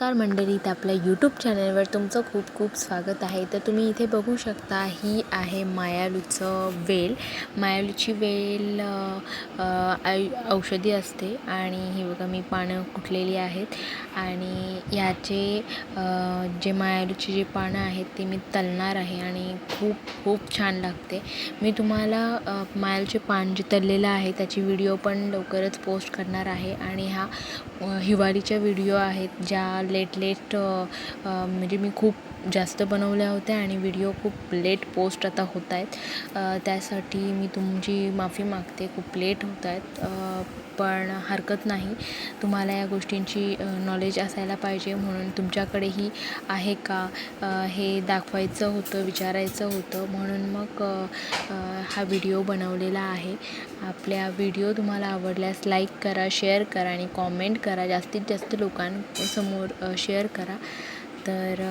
नमस्कार मंडळीत आपल्या यूट्यूब चॅनलवर तुमचं खूप खूप स्वागत आहे. तर तुम्ही इथे बघू शकता ही आहे मायालूचं वेल. मायालूची वेल आयु औषधी असते आणि ही बघा मी पानं कुटलेली आहेत. आणि ह्याचे जे मायालूची जी पानं आहेत ती मी तलणार आहे आणि खूप खूप छान लागते. मी तुम्हाला अ, मायालूचे पान जे तळलेलं आहे त्याची व्हिडिओ पण लवकरच पोस्ट करणार आहे. आणि हा हिवाळीच्या व्हिडिओ आहेत ज्या लेट लेट म्हणजे मी खूप जास्त बनवल्या होत्या आणि व्हिडिओ खूप लेट पोस्ट आता होत आहेत त्यासाठी मी तुमची माफी मागते खूप लेट होत आहेत पण हरकत नाही. तुम्हाला या गोष्टींची नॉलेज असायला पाहिजे म्हणून तुमच्याकडेही आहे का? हे दाखवायचं होतं विचारायचं होतं. म्हणून मग हा व्हिडिओ बनवलेला आहे. आपल्या व्हिडिओ तुम्हाला आवडल्यास लाईक करा शेअर करा आणि कॉमेंट करा. जास्तीत जास्त लोकांसमोर शेअर करा. तर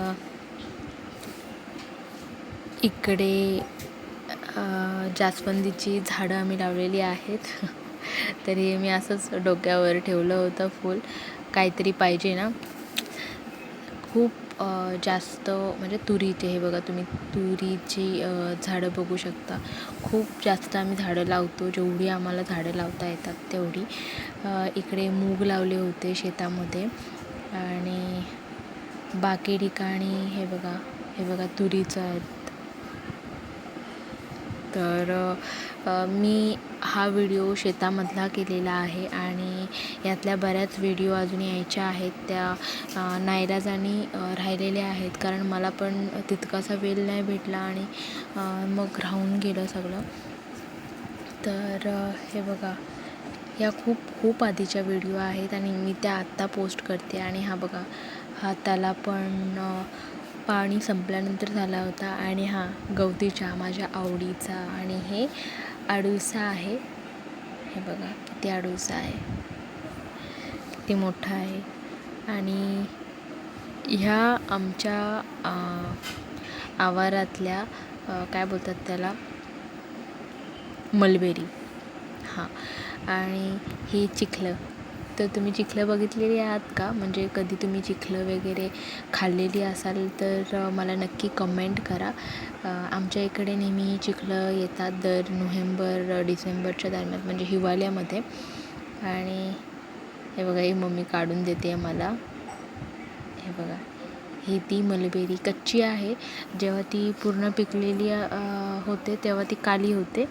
इकडे जास्वंदीची झाडं आम्ही लावलेली आहेत. तरी मी असंच डोक्यावर ठेवलं होतं फूल. काहीतरी पाहिजे ना. खूप जास्त म्हणजे तुरीचे हे बघा तुम्ही तुरीची झाडं बघू शकता. खूप जास्त आम्ही झाडं लावतो. जेवढी आम्हाला झाडं लावता येतात तेवढी. इकडे मूग लावले होते शेतामध्ये. आणि बाकी ठिकाणी हे बघा हे बघा तुरीचं आहेत. तर मी हा व्हिडिओ शेतामधला केलेला आहे आणि यातल्या बऱ्याच व्हिडिओ अजून यायच्या आहेत. त्या नायराजाने नाईलाजाने राहिलेल्या आहेत. कारण मला पण तितकासा वेळ नाही भेटला आणि मग राहून गेलं सगळं. तर हे बघा या खूप खूप आधीच्या व्हिडिओ आहेत आणि मी त्या आत्ता पोस्ट करते. आणि हा बघा हा त्याला पण पाणी संपल्यानंतर झाला होता. आणि हा गवती चहा माझ्या आवडीचा. आणि हे आडुळसा आहे. हे बघा किती आडुळसा आहे. किती मोठा आहे. आणि ह्या आमच्या आवारातल्या काय बोलतात त्याला? मलबेरी. हां. आणि ही चिखलं. तर तुम्ही चिखलं बघितलेली आहात का? म्हणजे कधी तुम्ही चिखलं वगैरे खाल्लेली असाल तर मला नक्की कमेंट करा. आमच्या इकडे नेहमी चिखलं येतात दर नोव्हेंबर डिसेंबरच्या दरम्यान म्हणजे हिवाळ्यामध्ये. आणि हे बघा ही मम्मी काढून देते मला हे बघा. ही ती मलबेरी कच्ची आहे. जेव्हा ती पूर्ण पिकलेली होते तेव्हा ती काली होते.